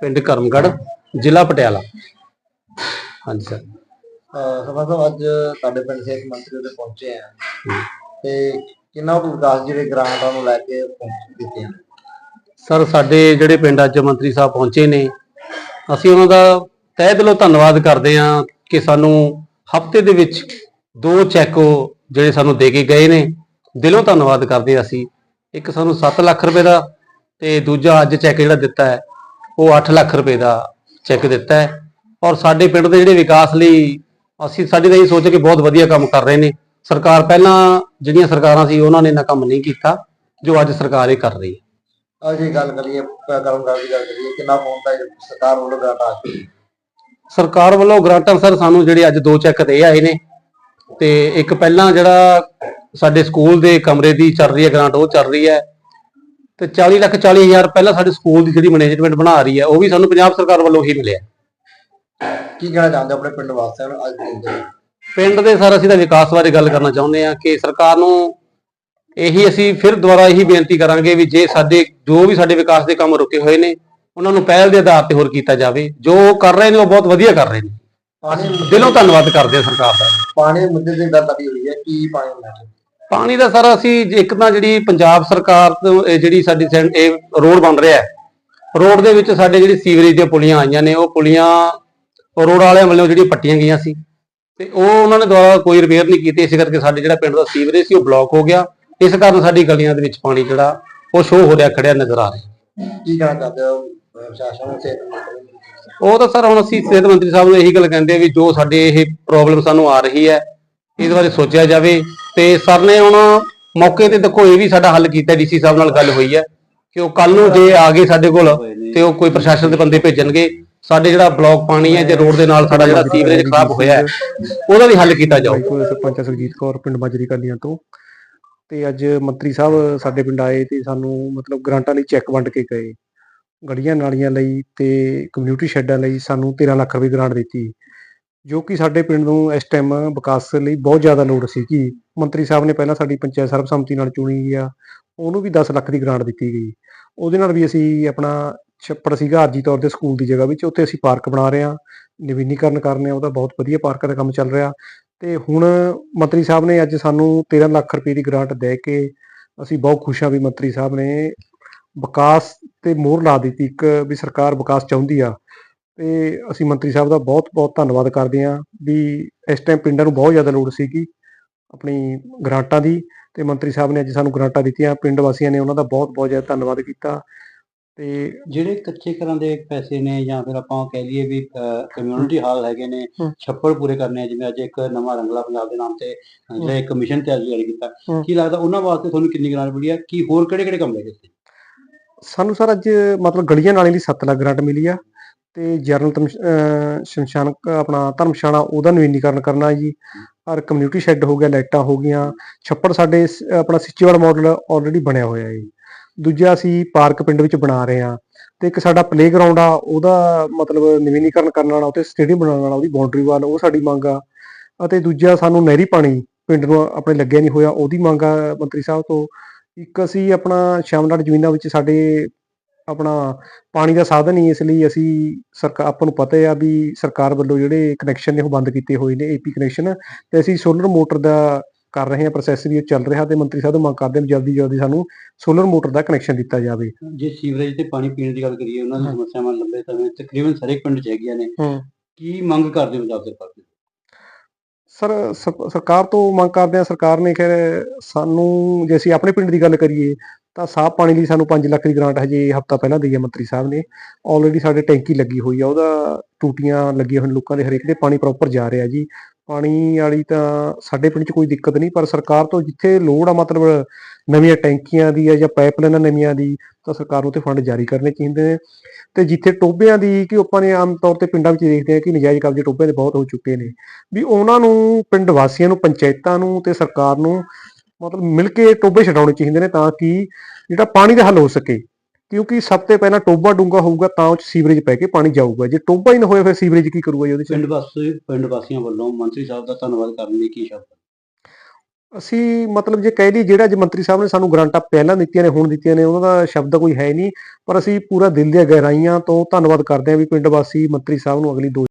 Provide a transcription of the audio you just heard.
ਪਿੰਡ ਕਰਮਗੜ ਜ਼ਿਲ੍ਹਾ ਪਟਿਆਲਾ। ਹਾਂਜੀ ਸਰ। ਸਭਾ ਸਾਹਿਬ ਅੱਜ ਤੁਹਾਡੇ ਪਿੰਡ ਸਿਹਤ ਮੰਤਰੀ ਉਹਦੇ ਪਹੁੰਚੇ ਆ। ਤੇ ਕਿੰਨਾ ਕੁ ਵਿਕਾਸ ਜਿਹੜੇ ਗ੍ਰਾਂਟਾਂ ਨੂੰ ਲੈ ਕੇ ਪਹੁੰਚ ਦਿੱਤੇ ਹਨ ਸਰ ਸਾਡੇ ਜਿਹੜੇ ਪਿੰਡ ਅੱਜ ਮੰਤਰੀ ਸਾਹਿਬ ਪਹੁੰਚੇ ਨੇ ਅਸੀਂ ਉਹਨਾਂ ਦਾ ਤਹਿ ਦਿਲੋਂ ਧੰਨਵਾਦ ਕਰਦੇ ਹਾਂ ਕਿ ਸਾਨੂੰ ਹਫ਼ਤੇ ਦੇ ਵਿੱਚ ਦੋ ਚੈੱਕ ਜਿਹੜੇ ਸਾਨੂੰ ਦੇ ਕੇ ਗਏ ਨੇ। ਦਿਲੋਂ ਧੰਨਵਾਦ ਕਰਦੇ ਅਸੀਂ। ਇੱਕ ਸਾਨੂੰ 7 ਲੱਖ ਰੁਪਏ ਦਾ ਤੇ ਦੂਜਾ ਅੱਜ ਚੈੱਕ ਜਿਹੜਾ ਦਿੱਤਾ ਹੈ ਉਹ 8 ਲੱਖ ਰੁਪਏ ਦਾ ਚੈੱਕ ਦਿੱਤਾ ਹੈ। ਔਰ ਸਾਡੇ ਪਿੰਡ ਦੇ ਜਿਹੜੇ ਵਿਕਾਸ ਲਈ ਅਸੀਂ ਸਾਡੀ ਤਾਂ ਇਹ ਸੋਚ ਕਿ ਬਹੁਤ ਵਧੀਆ ਕੰਮ ਕਰ ਰਹੇ ਨੇ। ਸਰਕਾਰ ਪਹਿਲਾਂ ਜਿਹੜੀਆਂ ਸਰਕਾਰਾਂ ਸੀ ਉਹਨਾਂ ਨੇ ਇਹਨਾਂ ਕੰਮ ਨਹੀਂ ਕੀਤਾ ਜੋ ਅੱਜ ਸਰਕਾਰ ਇਹ ਕਰ ਰਹੀ ਹੈ। ਅੱਜ ਜੇ ਗੱਲ ਕਰੀਏ ਕਰਮ ਕਰ ਦੀ ਗੱਲ ਕਰੀਏ ਕਿੰਨਾ ਪਹੁੰਚਦਾ ਹੈ ਸਰਕਾਰ ਵੱਲੋਂ ਗ੍ਰਾਂਟ ਆ ਸਰਕਾਰ ਵੱਲੋਂ ਗ੍ਰਾਂਟਾਂ ਸਰ ਸਾਨੂੰ ਜਿਹੜੇ ਅੱਜ ਦੋ ਚੈੱਕ ਦੇ ਆਏ ਨੇ ਤੇ ਇੱਕ ਪਹਿਲਾਂ ਜਿਹੜਾ ਸਾਡੇ ਸਕੂਲ ਦੇ ਕਮਰੇ ਦੀ ਚੱਲ ਰਹੀ ਹੈ ਗ੍ਰਾਂਟ ਉਹ ਚੱਲ ਰਹੀ ਹੈ। ਤੇ 40 ਲੱਖ 40 ਹਜ਼ਾਰ ਪਹਿਲਾਂ ਸਾਡੇ ਸਕੂਲ ਦੀ ਜਿਹੜੀ ਮੈਨੇਜਮੈਂਟ ਬਣਾ ਰਹੀ ਹੈ ਉਹ ਵੀ ਸਾਨੂੰ ਪੰਜਾਬ ਸਰਕਾਰ ਵੱਲੋਂ ਹੀ ਮਿਲਿਆ। ਕੀ ਕਹਿਣਾ ਚਾਹੁੰਦੇ ਆਪਣੇ ਪਿੰਡ ਵਾਸੀਆਂ ਨੂੰ ਅੱਜ ਦੇ ਪਿੰਡ ਦੇ ਸਰ ਅਸੀਂ ਤਾਂ ਵਿਕਾਸ ਬਾਰੇ ਗੱਲ ਕਰਨਾ ਚਾਹੁੰਦੇ ਹਾਂ ਕਿ ਸਰਕਾਰ ਨੂੰ ਇਹੀ ਅਸੀਂ ਫਿਰ ਦੁਬਾਰਾ ਇਹੀ ਬੇਨਤੀ ਕਰਾਂਗੇ ਵੀ ਜੇ ਸਾਡੇ ਜੋ ਵੀ ਸਾਡੇ ਵਿਕਾਸ ਦੇ ਕੰਮ ਰੁਕੇ ਹੋਏ ਨੇ ਉਹਨਾਂ ਨੂੰ ਪਹਿਲ ਦੇ ਆਧਾਰ ਤੇ ਹੋਰ ਕੀਤਾ ਜਾਵੇ। ਜੋ ਉਹ ਕਰ ਰਹੇ ਨੇ ਉਹ ਬਹੁਤ ਵਧੀਆ ਕਰ ਰਹੇ ਨੇ। ਪਾਣੀ ਦਿਲੋਂ ਧੰਨਵਾਦ ਕਰਦੇ ਹਾਂ ਸਰਕਾਰ ਦਾ। ਪਾਣੀ ਦੇ ਮੁੱਦੇ ਤੇ ਗੱਲ ਤੁਹਾਡੀ ਹੋਈ ਹੈ ਕੀ ਪਾਣੀ ਕੇ ਪਾਣੀ ਦਾ ਸਰ ਅਸੀਂ ਇੱਕ ਤਾਂ ਜਿਹੜੀ ਪੰਜਾਬ ਸਰਕਾਰ ਤੋਂ ਇਹ ਜਿਹੜੀ ਸਾਡੀ ਸੈਂ- ਇਹ ਰੋਡ ਬਣ ਰਿਹਾ ਹੈ। ਰੋਡ ਦੇ ਵਿੱਚ ਸਾਡੇ ਜਿਹੜੀ ਸੀਵਰੇਜ ਦੀਆਂ ਪੁਲੀਆਂ ਆਈਆਂ ਨੇ ਉਹ ਪੁਲੀਆਂ ਰੋਡ ਵਾਲਿਆਂ ਵੱਲੋਂ ਜਿਹੜੀ ਪੱਟੀਆਂ ਗਈਆਂ ਸੀ। ਤੇ ਉਹ ਉਹਨਾਂ ਨੇ ਦੁਆਰਾ ਕੋਈ ਰਿਪੇਅਰ ਨਹੀਂ ਕੀਤੀ ਇਸ ਕਰਕੇ ਸਾਡੇ ਜਿਹੜਾ ਪਿੰਡ ਦਾ ਸੀਵਰੇਜ ਸੀ ਉਹ ਬਲੌਕ ਹੋ ਗਿਆ। ਇਸ ਕਾਰਨ ਸਾਡੀ ਗਲੀਆਂ ਦੇ ਵਿੱਚ ਪਾਣੀ ਜਿਹੜਾ ਉਹ ਸ਼ੋਅ ਹੋ ਰਿਹਾ ਖੜਿਆ ਨਜ਼ਰ ਆ ਰਿਹਾ। ਕੀ ਕਹਿਣਾ ਚਾਹੁੰਦੇ ਹੋ? ਅਹ ਪ੍ਰਸ਼ਾਸਨ? ਉਹ ਤਾਂ ਸਰ ਹੁਣ ਅਸੀਂ ਸਿਹਤ ਮੰਤਰੀ ਸਾਹਿਬ ਨੂੰ ਇਹੀ ਗੱਲ ਕਹਿੰਦੇ ਆ ਵੀ ਜੋ ਸਾਡੇ ਇਹ ਪ੍ਰੋਬਲਮ ਸਾਨੂੰ ਆ ਰਹੀ ਹੈ ਇਹਦੇ ਬਾਰੇ ਸੋਚਿਆ ਜਾਵੇ। ਤੇ ਸਰ ਨੇ ਹੁਣ ਮੌਕੇ ਤੇ ਦੇਖੋ ਇਹ ਵੀ ਸਾਡਾ ਹੱਲ ਕੀਤਾ, ਡੀਸੀ ਸਾਹਿਬ ਨਾਲ ਗੱਲ ਹੋਈ ਹੈ ਕਿ ਉਹ ਕੱਲ ਨੂੰ ਜੇ ਆ ਗਏ ਸਾਡੇ ਕੋਲ ਤੇ ਉਹ ਕੋਈ ਪ੍ਰਸ਼ਾਸਨ ਦੇ ਬੰਦੇ ਭੇਜਣਗੇ। ਸਾਡੇ ਜਿਹੜਾ ਬਲੌਕ ਪਾਣੀ ਹੈ ਤੇ ਰੋਡ ਦੇ ਨਾਲ ਸਾਡਾ ਜਿਹੜਾ ਸੀਵਰੇਜ ਖਰਾਬ ਹੋਇਆ ਹੈ, ਉਹਦਾ ਵੀ ਹੱਲ ਕੀਤਾ ਜਾਊ। ਸਰਪੰਚ ਸਰਜੀਤ ਕੌਰ, ਪਿੰਡ ਮਾਜਰੀ ਕਾਲੀਆਂ ਤੋਂ। ਤੇ ਅੱਜ ਮੰਤਰੀ ਸਾਹਿਬ ਸਾਡੇ ਪਿੰਡ ਆਏ ਤੇ ਸਾਨੂੰ ਮਤਲਬ ਗ੍ਰਾਂਟਾਂ ਲਈ ਚੈੱਕ ਵੰਡ ਕੇ ਗਏ। ਗਲੀਆਂ ਨਾਲੀਆਂ ਲਈ ਤੇ ਕਮਿਊਨਿਟੀ ਸ਼ੈੱਡਾਂ ਲਈ ਸਾਨੂੰ 13 ਲੱਖ ਰੁਪਏ ਗ੍ਰਾਂਟ ਦਿੱਤੀ। ਜੋ ਕਿ ਸਾਡੇ ਪਿੰਡ ਨੂੰ ਇਸ ਟਾਈਮ ਵਿਕਾਸ ਲਈ ਬਹੁਤ ਜ਼ਿਆਦਾ ਲੋੜ ਸੀ ਕਿ ਮੰਤਰੀ ਸਾਹਿਬ ਨੇ ਪਹਿਲਾਂ ਸਾਡੀ ਪੰਚਾਇਤ ਸਰਬਸੰਮਤੀ ਨਾਲ ਚੁਣੀ ਗਈ ਆ, ਉਹਨੂੰ ਵੀ 10 ਲੱਖ ਦੀ ਗ੍ਰਾਂਟ ਦਿੱਤੀ ਗਈ। ਉਹਦੇ ਨਾਲ ਵੀ ਅਸੀਂ ਆਪਣਾ ਛੱਪੜ ਸੀਗਾ, ਆਰਜੀ ਤੌਰ ਤੇ ਸਕੂਲ ਦੀ ਜਗ੍ਹਾ ਵਿੱਚ, ਉੱਥੇ ਅਸੀਂ ਪਾਰਕ ਬਣਾ ਰਹੇ ਹਾਂ, ਨਵੀਨੀਕਰਨ ਕਰ ਰਹੇ ਹਾਂ, ਉਹਦਾ ਬਹੁਤ ਵਧੀਆ ਪਾਰਕ ਦਾ ਕੰਮ ਚੱਲ ਰਿਹਾ। ਤੇ ਹੁਣ ਮੰਤਰੀ ਸਾਹਿਬ ਨੇ ਅੱਜ ਸਾਨੂੰ 13 ਲੱਖ ਰੁਪਏ ਦੀ ਗ੍ਰਾਂਟ ਦੇ ਕੇ ਅਸੀਂ ਬਹੁਤ ਖੁਸ਼ ਹਾਂ ਵੀ ਮੰਤਰੀ ਸਾਹਿਬ ਨੇ ਵਿਕਾਸ ਤੇ ਮੋਹਰ ਲਾ ਦਿੱਤੀ ਇੱਕ, ਵੀ ਸਰਕਾਰ ਵਿਕਾਸ ਚਾਹੁੰਦੀ ਆ। ਤੇ ਅਸੀਂ ਮੰਤਰੀ ਸਾਹਿਬ ਦਾ ਬਹੁਤ ਬਹੁਤ ਧੰਨਵਾਦ ਕਰਦੇ ਹਾਂ ਵੀ ਇਸ ਟਾਈਮ ਪਿੰਡਾਂ ਨੂੰ ਬਹੁਤ ਜ਼ਿਆਦਾ ਲੋੜ ਸੀਗੀ ਆਪਣੀ ਗ੍ਰਾਂਟਾਂ ਦੀ ਤੇ ਮੰਤਰੀ ਸਾਹਿਬ ਨੇ ਅੱਜ ਸਾਨੂੰ ਗ੍ਰਾਂਟਾਂ ਦਿੱਤੀਆਂ ਪਿੰਡ ਵਾਸੀਆਂ ਨੇ ਉਹਨਾਂ ਦਾ ਬਹੁਤ ਬਹੁਤ ਜ਼ਿਆਦਾ ਧੰਨਵਾਦ ਕੀਤਾ ਤੇ ਜਿਹੜੇ ਕੱਚੇ ਘਰਾਂ ਦੇ ਪੈਸੇ ਨੇ ਜਾਂ ਫਿਰ ਆਪਾਂ ਕਹਿ ਲਈਏ ਵੀ ਕਮਿਊਨਿਟੀ ਹਾਲ ਹੈਗੇ ਨੇ। ਛੱਪੜ ਪੂਰੇ ਕਰਨੇ ਆ ਜਿਵੇਂ ਅੱਜ ਇੱਕ ਨਵਾਂ ਰੰਗਲਾ ਪੰਜਾਬ ਦੇ ਨਾਮ ਤੇ ਜਿਹੜਾ ਇੱਕ ਮਿਸ਼ਨ ਤੇ ਜਾਰੀ ਕੀਤਾ। ਕੀ ਲੱਗਦਾ ਉਹਨਾਂ ਵਾਸਤੇ ਤੁਹਾਨੂੰ ਕਿੰਨੀ ਗ੍ਰਾਂਟ ਮਿਲੀ ਆ? ਕੀ ਹੋਰ ਕਿਹੜੇ ਕਿਹੜੇ ਕੰਮ ਲੱਗੇ ਸੀ ਸਾਨੂੰ ਸਰ ਅੱਜ ਮਤਲਬ ਗਲੀਆਂ ਨਾਲੇ ਲਈ 7 ਲੱਖ ਗ੍ਰਾਂਟ ਮਿਲੀ ਆ। ਤੇ ਜਰਨਲ ਸ਼ਮਸ਼ਾਨ ਆਪਣਾ ਧਰਮਸ਼ਾਲਾ ਉਹਦਾ ਨਵੀਨੀਕਰਨ ਕਰਨਾ ਜੀ। ਔਰ ਕਮਿਊਨਿਟੀ ਸ਼ੈੱਡ ਹੋ ਗਿਆ, ਲਾਈਟਾਂ ਹੋ ਗਈਆਂ। ਛੱਪੜ ਸਾਡੇ ਸ- ਆਪਣਾ ਸਿੱਚੇਵਾਲ ਮਾਡਲ ਆਲਰੇਡੀ ਬਣਿਆ ਹੋਇਆ ਹੈ। ਜੀ ਦੂਜਾ ਅਸੀਂ ਪਾਰਕ ਪਿੰਡ ਵਿੱਚ ਬਣਾ ਰਹੇ ਹਾਂ ਤੇ ਇੱਕ ਸਾਡਾ ਪਲੇਗਰਾਉਂਡ ਆ, ਉਹਦਾ ਮਤਲਬ ਨਵੀਨੀਕਰਨ ਕਰਨ ਵਾਲਾ ਉੱਤੇ ਸਟੇਡੀਅਮ ਬਣਾਉਣ ਵਾਲਾ, ਉਹਦੀ ਬਾਉਂਡਰੀ ਵਾਲ ਉਹ ਸਾਡੀ ਮੰਗ ਆ। ਅਤੇ ਦੂਜਾ ਸਾਨੂੰ ਨਹਿਰੀ ਪਾਣੀ ਪਿੰਡ ਨੂੰ ਆਪਣੇ ਲੱਗਿਆ ਨਹੀਂ ਹੋਇਆ, ਉਹਦੀ ਮੰਗ ਆ ਮੰਤਰੀ ਸਾਹਿਬ ਤੋਂ। ਇੱਕ ਅਸੀਂ ਆਪਣਾ ਸ਼ਾਮਲਾਟ ਜ਼ਮੀਨਾਂ ਵਿੱਚ ਸਾਡੇ ਆਪਣਾ ਪਾਣੀ ਦਾ ਸਾਧਨ ਨਹੀਂ ਇਸ ਲਈ ਅਸੀਂ ਸਰਕਾਰ ਆਪਾਂ ਨੂੰ ਪਤਾ ਆ ਵੀ ਸਰਕਾਰ ਵੱਲੋਂ ਜਿਹੜੇ ਕਨੈਕਸ਼ਨ ਨੇ ਉਹ ਬੰਦ ਕੀਤੇ ਹੋਏ ਨੇ ਏਪੀ ਕਨੈਕਸ਼ਨ ਤੇ ਅਸੀਂ ਸੋਲਰ ਮੋਟਰ ਦਾ ਕਰ ਰਹੇ ਹਾਂ ਪ੍ਰੋਸੈਸ ਵੀ ਚੱਲ ਰਿਹਾ ਤੇ ਮੰਤਰੀ ਸਾਹਿਬ ਮੰਗ ਕਰਦੇ ਹਾਂ ਵੀ ਜਲਦੀ ਜਲਦੀ ਸਾਨੂੰ ਸੋਲਰ ਮੋਟਰ ਦਾ ਕਨੈਕਸ਼ਨ ਦਿੱਤਾ ਜਾਵੇ ਜੇ ਸੀਵਰੇਜ ਤੇ ਪਾਣੀ ਪੀਣ ਦੀ ਗੱਲ ਕਰੀਏ ਉਹਨਾਂ ਦੀ। ਸਮੱਸਿਆਵਾਂ ਲੰਬੇ ਸਮੇਂ ਤਕਰੀਬਨ ਹਰੇਕ ਪਿੰਡ 'ਚ ਹੈਗੀਆਂ ਨੇ। ਕੀ ਮੰਗ ਕਰਦੇ ਹੋ ਪੰਜਾਬ ਸਰਕਾਰ ਤੋਂ ਸਰ ਸਰ- ਸਰਕਾਰ ਤੋਂ ਮੰਗ ਕਰਦੇ ਹਾਂ ਸਰਕਾਰ ਨੇ ਖੈਰ ਸਾਨੂੰ ਜੇ ਅਸੀਂ ਆਪਣੇ ਪਿੰਡ ਦੀ ਗੱਲ ਕਰੀਏ ਤਾਂ ਸਾਫ਼ ਪਾਣੀ ਲਈ ਸਾਨੂੰ 5 ਲੱਖ ਦੀ ਗ੍ਰਾਂਟ ਹਜੇ ਹਫਤਾ ਪਹਿਲਾਂ ਦਈ ਹੈ ਮੰਤਰੀ ਸਾਹਿਬ ਨੇ। ਆਲਰੇਡੀ ਸਾਡੇ ਟੈਂਕੀ ਲੱਗੀ ਹੋਈ ਆ, ਉਹਦਾ ਟੂਟੀਆਂ ਲੱਗੀਆਂ ਹੋਈਆਂ ਲੋਕਾਂ ਦੇ ਹਰੇਕ ਦੇ, ਪਾਣੀ ਪ੍ਰੋਪਰ ਜਾ ਰਿਹਾ ਜੀ। ਪਾਣੀ ਵਾਲੀ ਤਾਂ ਸਾਡੇ ਪਿੰਡ 'ਚ ਕੋਈ ਦਿੱਕਤ ਨਹੀਂ, ਪਰ ਸਰਕਾਰ ਤੋਂ ਜਿੱਥੇ ਲੋੜ ਆ ਮਤਲਬ ਨਵੀਆਂ ਟੈਂਕੀਆਂ ਦੀ ਆ ਜਾਂ ਪਾਈਪਲਾਈਨਾਂ ਨਵੀਆਂ ਦੀ, ਤਾਂ ਸਰਕਾਰ ਨੂੰ ਤੇ ਫੰਡ ਜਾਰੀ ਕਰਨੇ ਚਾਹੀਦੇ ਨੇ। ਤੇ ਜਿੱਥੇ ਟੋਬਿਆਂ ਦੀ ਕਿ ਆਪਾਂ ਨੇ ਆਮ ਤੌਰ ਤੇ ਪਿੰਡਾਂ ਵਿੱਚ ਦੇਖਦੇ ਹਾਂ ਕਿ ਨਜਾਇਜ਼ ਕਬਜ਼ੇ ਟੋਬਿਆਂ ਦੇ ਬਹੁਤ ਹੋ ਚੁੱਕੇ ਨੇ। ਵੀ ਉਹਨਾਂ ਨੂੰ, ਪਿੰਡ ਵਾਸੀਆਂ ਨੂੰ, ਪੰਚਾਇਤਾਂ ਨੂੰ ਤੇ ਸਰਕਾਰ ਨੂੰ ਮਤਲਬ ਮਿਲ ਕੇ ਟੋਬੇ ਛਡਾਉਣੇ ਚਾਹੀਦੇ ਨੇ ਤਾਂ ਕਿ ਜਿਹੜਾ ਪਾਣੀ ਦਾ ਹੱਲ ਹੋ ਸਕੇ। ਕਿਉਂਕਿ ਸਭ ਤੋਂ ਪਹਿਲਾਂ ਟੋਬਾ ਡੂੰਗਾ ਹੋਊਗਾ ਤਾਂ ਉਹ ਸੀਵਰੇਜ ਪੈ ਕੇ ਪਾਣੀ ਜਾਊਗਾ। ਜੇ ਟੋਬਾ ਹੀ ਨਾ ਹੋਇਆ ਫਿਰ ਸੀਵਰੇਜ ਕੀ ਕਰੂਗਾ ਜੀ ਉਹਦੇ ਚ? ਪਿੰਡ ਵਾਸੀ ਪਿੰਡ ਵਾਸੀਆਂ ਵੱਲੋਂ ਮੰਤਰੀ ਸਾਹਿਬ ਦਾ ਧੰਨਵਾਦ ਕਰਨ ਲਈ ਕੀ ਸ਼ਬਦ ਅਸੀਂ ਮਤਲਬ ਜੇ ਕਹਿ ਲਈ ਜਿਹੜਾ ਅੱਜ ਮੰਤਰੀ ਸਾਹਿਬ ਨੇ ਸਾਨੂੰ ਗ੍ਰਾਂਟਾਂ ਪਹਿਲਾਂ ਦਿੱਤੀਆਂ ਨੇ ਹੁਣ ਦਿੱਤੀਆਂ ਨੇ ਉਹਨਾਂ ਦਾ ਸ਼ਬਦ ਕੋਈ ਹੈ ਨਹੀਂ। ਪਰ ਅਸੀਂ ਪੂਰਾ ਦਿਲ ਦੀਆਂ ਗਹਿਰਾਈਆਂ ਤੋਂ ਧੰਨਵਾਦ ਕਰਦੇ ਹਾਂ ਵੀ ਪਿੰਡ ਵਾਸੀ ਮੰਤਰੀ ਸਾਹਿਬ ਨੂੰ ਅਗਲੀ ਦੋ